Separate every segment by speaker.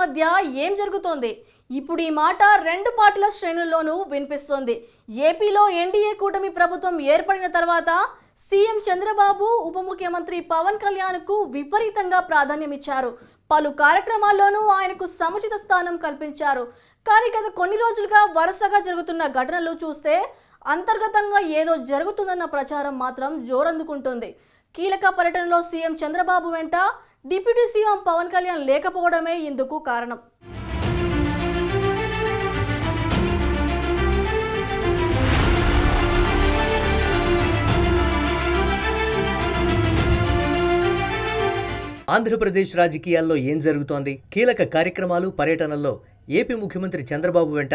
Speaker 1: మధ్య ఏం జరుగుతోంది? ఇప్పుడు ఈ మాట రెండు పార్టీల శ్రేణుల్లోనూ వినిపిస్తోంది. ఏపీలో ఎన్డీఏ కూటమి ప్రభుత్వం ఏర్పడిన తర్వాత సీఎం చంద్రబాబు ఉప ముఖ్యమంత్రి పవన్ కళ్యాణ్కు విపరీతంగా ప్రాధాన్యమిచ్చారు పలు కార్యక్రమాల్లోనూ ఆయనకు సముచిత స్థానం కల్పించారు. కానీ గత కొన్ని రోజులుగా వరుసగా జరుగుతున్న ఘటనలు చూస్తే అంతర్గతంగా ఏదో జరుగుతుందన్న ప్రచారం మాత్రం జోరందుకుంటుంది. కీలక పర్యటనలో సీఎం చంద్రబాబు వెంట డిప్యూటీ సీఎం పవన్ కళ్యాణ్ లేకపోవడమే ఇందుకు కారణం.
Speaker 2: ఆంధ్రప్రదేశ్ రాజకీయాల్లో ఏం జరుగుతోంది? కీలక కార్యక్రమాలు పర్యటనల్లో ఏపీ ముఖ్యమంత్రి చంద్రబాబు వెంట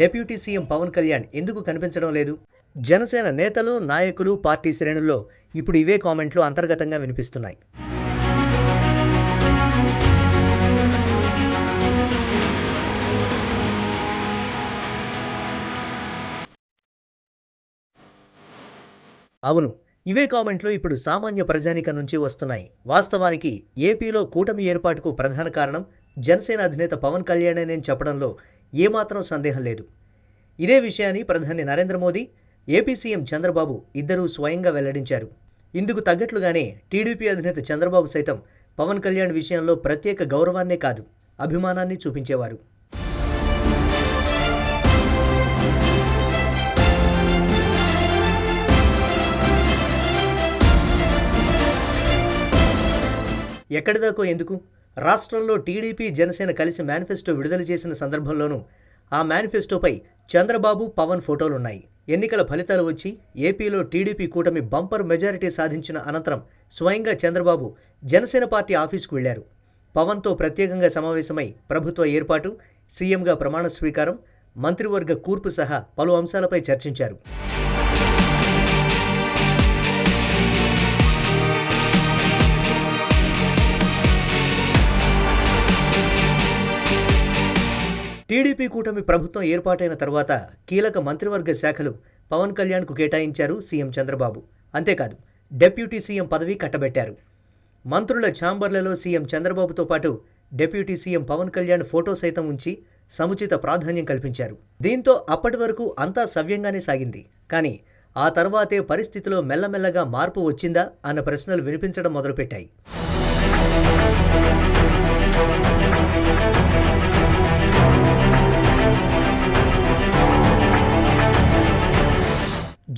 Speaker 2: డిప్యూటీ సీఎం పవన్ కళ్యాణ్ ఎందుకు కనిపించడం లేదు? జనసేన నేతలు నాయకులు పార్టీ శ్రేణుల్లో ఇప్పుడు ఇవే కామెంట్లు అంతర్గతంగా వినిపిస్తున్నాయి. అవును ఇవే కామెంట్లు ఇప్పుడు సామాన్య ప్రజానిక నుంచి వస్తున్నాయి. వాస్తవానికి ఏపీలో కూటమి ఏర్పాటుకు ప్రధాన కారణం జనసేన అధినేత పవన్ కళ్యాణ్ చెప్పడంలో ఏమాత్రం సందేహం లేదు. ఇదే విషయాన్ని ప్రధాని నరేంద్ర మోదీ ఏపీ సీఎం చంద్రబాబు ఇద్దరూ స్వయంగా వెల్లడించారు. ఇందుకు తగ్గట్లుగానే టీడీపీ అధినేత చంద్రబాబు సైతం పవన్ కళ్యాణ్ విషయంలో ప్రత్యేక గౌరవాన్నే కాదు అభిమానాన్ని చూపించేవారు. ఎక్కడిదాకో ఎందుకు? రాష్ట్రంలో టీడీపీ జనసేన కలిసి మేనిఫెస్టో విడుదల చేసిన సందర్భంలోనూ ఆ మేనిఫెస్టోపై చంద్రబాబు పవన్ ఫోటోలున్నాయి. ఎన్నికల ఫలితాలు వచ్చి ఏపీలో టీడీపీ కూటమి బంపర్ మెజారిటీ సాధించిన అనంతరం స్వయంగా చంద్రబాబు జనసేన పార్టీ ఆఫీసుకు వెళ్ళారు. పవన్తో ప్రత్యేకంగా సమావేశమై ప్రభుత్వ ఏర్పాటు సీఎంగా ప్రమాణ స్వీకారం మంత్రివర్గ కూర్పు సహా పలు అంశాలపై చర్చించారు. టీడీపీ కూటమి ప్రభుత్వం ఏర్పాటైన తర్వాత కీలక మంత్రివర్గ శాఖలు పవన్ కళ్యాణ్కు కేటాయించారు సీఎం చంద్రబాబు. అంతేకాదు డెప్యూటీ సీఎం పదవి కట్టబెట్టారు. మంత్రుల ఛాంబర్లలో సీఎం చంద్రబాబుతో పాటు deputy CM Pawan Kalyan photo సైతం ఉంచి సముచిత ప్రాధాన్యం కల్పించారు. దీంతో అప్పటి వరకు అంతా సవ్యంగానే సాగింది. కానీ ఆ తర్వాతే పరిస్థితిలో మెల్లమెల్లగా మార్పు వచ్చిందా అన్న ప్రశ్నలు వినిపించడం మొదలుపెట్టాయి.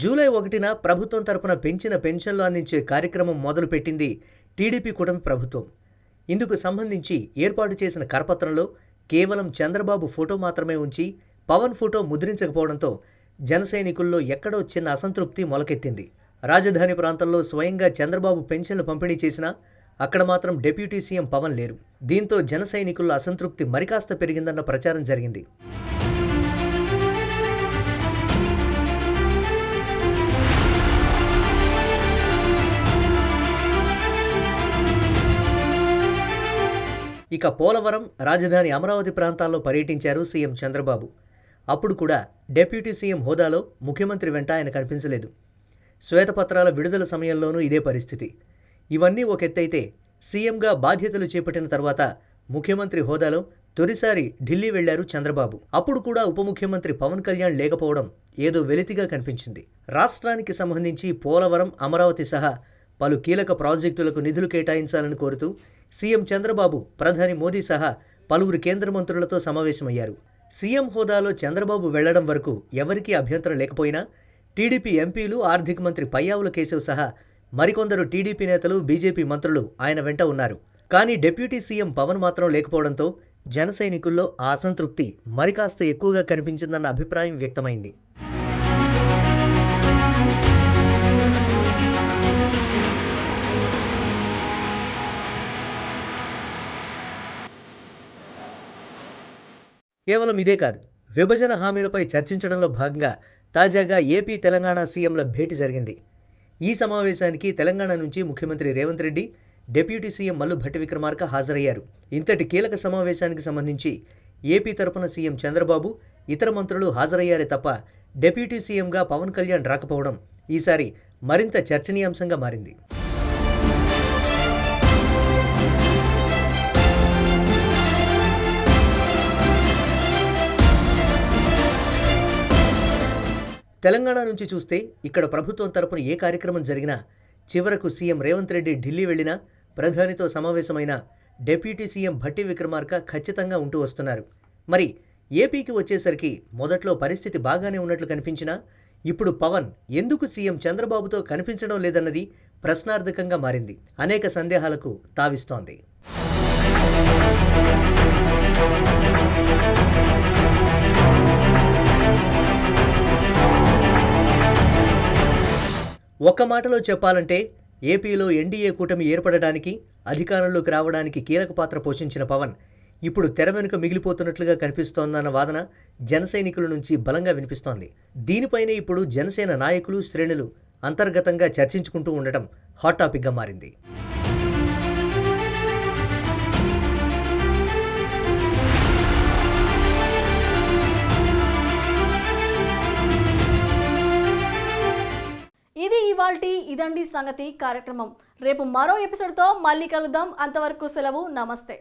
Speaker 2: జూలై ఒకటిన ప్రభుత్వం తరపున పెంచిన పెన్షన్లు అందించే కార్యక్రమం మొదలుపెట్టింది టీడీపీ కూటమి ప్రభుత్వం. ఇందుకు సంబంధించి ఏర్పాటు చేసిన కరపత్రంలో కేవలం చంద్రబాబు ఫోటో మాత్రమే ఉంచి పవన్ ఫోటో ముద్రించకపోవడంతో జనసైనికుల్లో ఎక్కడో చిన్న అసంతృప్తి మొలకెత్తింది. రాజధాని ప్రాంతంలో స్వయంగా చంద్రబాబు పెన్షన్లు పంపిణీ చేసినా అక్కడ మాత్రం డిప్యూటీ సీఎం పవన్ లేరు. దీంతో జనసైనికుల్లో అసంతృప్తి మరికాస్త పెరిగిందన్న ప్రచారం జరిగింది. ఇక పోలవరం రాజధాని అమరావతి ప్రాంతాల్లో పర్యటించారు సీఎం చంద్రబాబు. అప్పుడు కూడా డెప్యూటీ సీఎం హోదాలో ముఖ్యమంత్రి వెంట ఆయన కనిపించలేదు. శ్వేతపత్రాల విడుదల సమయంలోనూ ఇదే పరిస్థితి. ఇవన్నీ ఒక ఎత్తైతే సీఎంగా బాధ్యతలు చేపట్టిన తర్వాత ముఖ్యమంత్రి హోదాలో తొలిసారి ఢిల్లీ వెళ్ళారు చంద్రబాబు. అప్పుడు కూడా ఉప ముఖ్యమంత్రి పవన్ కళ్యాణ్ లేకపోవడం ఏదో వెలితిగా కనిపించింది. రాష్ట్రానికి సంబంధించి పోలవరం అమరావతి సహా పలు కీలక ప్రాజెక్టులకు నిధులు కేటాయించాలని కోరుతూ సీఎం చంద్రబాబు ప్రధాని మోదీ సహా పలువురు కేంద్ర మంత్రులతో సమావేశమయ్యారు. సీఎం హోదాలో చంద్రబాబు వెళ్ళడం వరకు ఎవరికీ అభ్యంతరం లేకపోయినా టీడీపీ ఎంపీలు ఆర్థిక మంత్రి పయ్యావుల కేశవ్ సహా మరికొందరు టీడీపీ నేతలు బీజేపీ మంత్రులు ఆయన వెంట ఉన్నారు. కానీ డిప్యూటీ సీఎం పవన్ మాత్రం లేకపోవడంతో జన సైనికుల్లో అసంతృప్తి మరికాస్త ఎక్కువగా కనిపించిందన్న అభిప్రాయం వ్యక్తమైంది. కేవలం ఇదే కాదు విభజన హామీలపై చర్చించడంలో భాగంగా తాజాగా ఏపీ తెలంగాణ సీఎంల భేటీ జరిగింది. ఈ సమావేశానికి తెలంగాణ నుంచి ముఖ్యమంత్రి రేవంత్ రెడ్డి డిప్యూటీ సీఎం మల్లు భట్టి విక్రమార్క హాజరయ్యారు. ఇంతటి కీలక సమావేశానికి సంబంధించి ఏపీ తరపున సీఎం చంద్రబాబు ఇతర మంత్రులు హాజరయ్యారే తప్ప డిప్యూటీ సీఎంగా పవన్ కళ్యాణ్ రాకపోవడం ఈసారి మరింత చర్చనీయాంశంగా మారింది. తెలంగాణ నుంచి చూస్తే ఇక్కడ ప్రభుత్వం తరపున ఏ కార్యక్రమం జరిగినా చివరకు సీఎం రేవంత్ రెడ్డి ఢిల్లీ వెళ్ళినా ప్రధానితో సమావేశమైన డెప్యూటీ సీఎం భట్టి విక్రమార్క ఖచ్చితంగా ఉంటూ వస్తున్నారు. మరి ఏపీకి వచ్చేసరికి మొదట్లో పరిస్థితి బాగానే ఉన్నట్లు కనిపించినా ఇప్పుడు పవన్ ఎందుకు సీఎం చంద్రబాబుతో కనిపించడం లేదన్నది ప్రశ్నార్థకంగా మారింది. అనేక సందేహాలకు తావిస్తోంది. ఒక్క మాటలో చెప్పాలంటే ఏపీలో ఎన్డీఏ కూటమి ఏర్పడడానికి అధికారంలోకి రావడానికి కీలక పాత్ర పోషించిన పవన్. ఇప్పుడు తెర వెనుక మిగిలిపోతున్నట్లుగా కనిపిస్తోందన్న వాదన జనసైనికుల నుంచి బలంగా వినిపిస్తోంది. దీనిపైనే ఇప్పుడు జనసేన నాయకులు శ్రేణులు అంతర్గతంగా చర్చించుకుంటూ ఉండటం హాట్ టాపిక్గా మారింది.
Speaker 1: ఇదండి సంగతి కార్యక్రమం. రేపు మరో ఎపిసోడ్తో మళ్ళీ కలుద్దాం. అంతవరకు సెలవు. నమస్తే.